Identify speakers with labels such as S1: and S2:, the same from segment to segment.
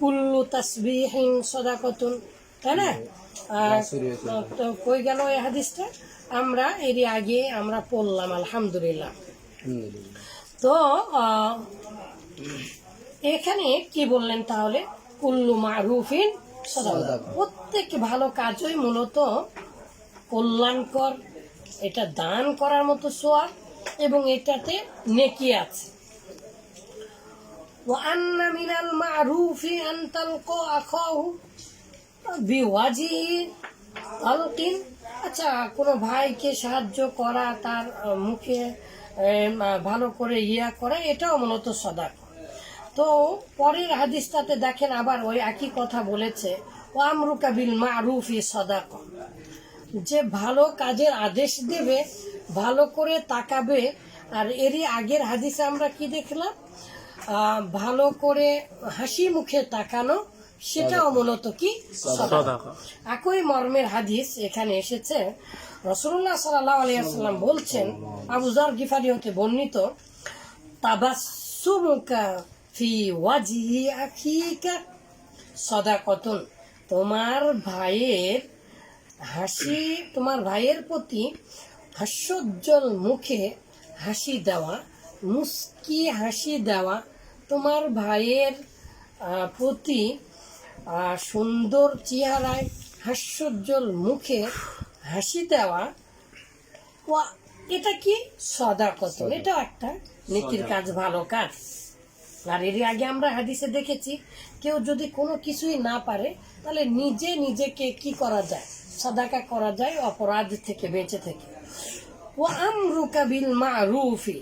S1: কুল্লু তাসবিহিন সদাকতুন তাই না? তো কই গেল এই হাদিসটা? আমরা এর আগে আমরা পড়লাম আলহামদুলিল্লাহ। তো এখানে কি বললেন তাহলে? কুল্লু মারুফিন প্রত্যেক ভালো কাজই মূলত কল্যাণকর এটা দান করার মতো সোয়াব এবং এটাতে নেকি আছে। وأن من المعروف أن تلقى أخاه بوجه طلق আচ্ছা কোনো ভাইকে সাহায্য করা তার আহ, মুখে এম, আহ, ভালো করে ইয়া করা এটাও মূলত সদাক তো পরের হাদিসটাতে দেখেন আবার ওই একই কথা বলেছে ও আমরুকা বিল মারুফি সদাক যে ভালো কাজের আদেশ দেবে ভালো করে তাকাবে আর এরই আগের হাদিসে আমরা কি দেখলাম আহ, ভালো করে হাসি মুখে তাকানো সেটাও মূলত কি? একই মর্মের হাদিস এখানে এসেছে। রসুল্লাহ সাল্লাহ আলিয়াল্লাম বলছেন আবু জর গিফারি হতে বর্ণিত তাবাসুমুকা ফি ওয়াজিহি আখিকা সদাকতুন। তোমার ভাইয়ের হাসি তোমার ভাইয়ের প্রতি হাস্যোজ্জ্বল মুখে হাসি দেওয়া মুস্কি হাসি দেওয়া তোমার ভাইয়ের প্রতি সুন্দর চেহারায় হাস্যোজ্জ্বল মুখে হাসি দেওয়া ওয়া এটা কি সদাকত? এটা একটা নীতির কাজ ভালো কাজ। আর এর আগে আমরা হাদিসে দেখেছি কেউ যদি কোনো কিছুই না পারে তাহলে নিজে নিজেকে কি করা যায়? সদাকা করা যায় অপরাধ থেকে বেঁচে থেকে। ও আমরুকা বিল মারুফি।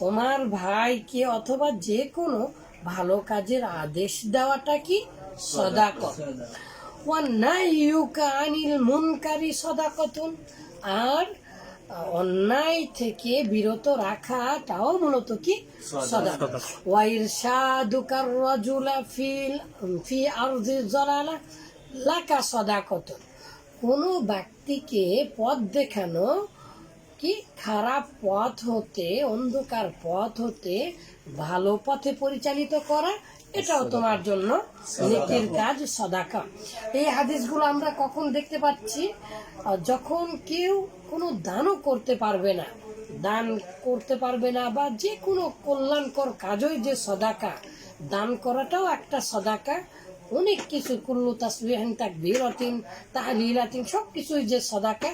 S1: তোমার ভাইকে অথবা যে কোনো ভালো কাজের আদেশ দেওয়াটা কি সদাকত? ওয়ান্নাইয়ুকা আনিল মুনকারি সদাকতুন। আর অন্যায় থেকে বিরত রাখাটাও মূলত কি সদাকত। ওয়াইরশাদুকার রাজুলা ফিল ফি লাকা কোনো ব্যক্তিকে পথ দেখানো কি? খারাপ পথ হতে অন্ধকার পথ হতে ভালো পথে পরিচালিত করা এটাও তোমার জন্য নীতির কাজ সদাকা এই হাদিসগুলো আমরা কখন দেখতে পাচ্ছি? যখন কেউ কোনো দানও করতে পারবে না দান করতে পারবে না বা যে কোনো কল্যাণকর কাজই যে সদাকা দান করাটাও একটা সদাকা অনেক কিছু কুল্লু তাসবিহান তাকবীরাতিন তাহলিলাতিন সব কিছুই যে সদাকা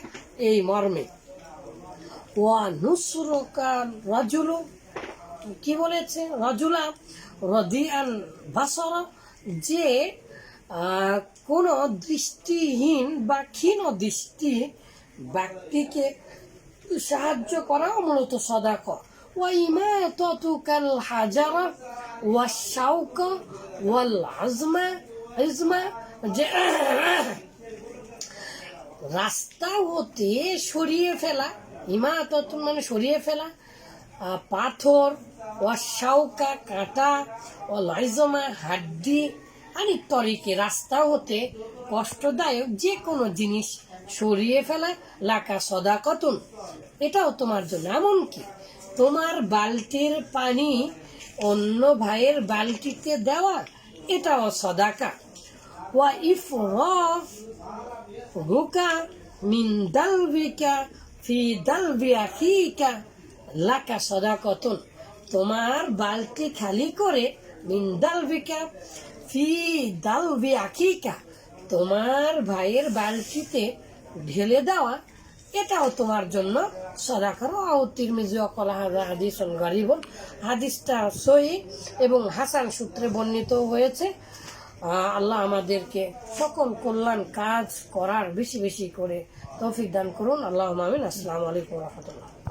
S1: এই মর্মে। ওয়া নুসরকা রাজুলু, কি বলেছে? রাজুলা রদিয়ান বাসরা, যে কোনো দৃষ্টিহীন বা ক্ষীণ দৃষ্টি ব্যক্তিকে সাহায্য করাও মূলত সদাক। ওয়া ইমাতাতুকাল হাজারা, ওয়া শাউকা রাস্তা হতে সরিয়ে ফেলা ইমাতত মানে সরিয়ে ফেলা পাথর অশাউকা কাঁটা ও লাইজমা হাড্ডি আনি তরিকে রাস্তা হতে কষ্টদায়ক যে কোনো জিনিস সরিয়ে ফেলা, লাকা সদা কতন এটাও তোমার জন্য। এমনকি তোমার বালতির পানি অন্য ভাইয়ের বালতিতে দেওয়া, এটাও সদাকা। ইফরাফ রুকা মিন দালবিকা ফি দালবি আখিকা লাকা সদাকতুন তোমার বালতি খালি করে মিন দালবিকা ফি দালবি তোমার ভাইয়ের বালতিতে ঢেলে দেওয়া, এটাও তোমার জন্য সদাকর। ও তিরমিজি অকল হাদিস গরিব হাদিসটা সহি এবং হাসান সূত্রে বর্ণিত হয়েছে। আল্লাহ আমাদেরকে সকল কল্যাণ কাজ করার বেশি বেশি করে তৌফিক দান করুন। আল্লাহ মামিন আসসালামু আলাইকুম রহমতুল্লাহ।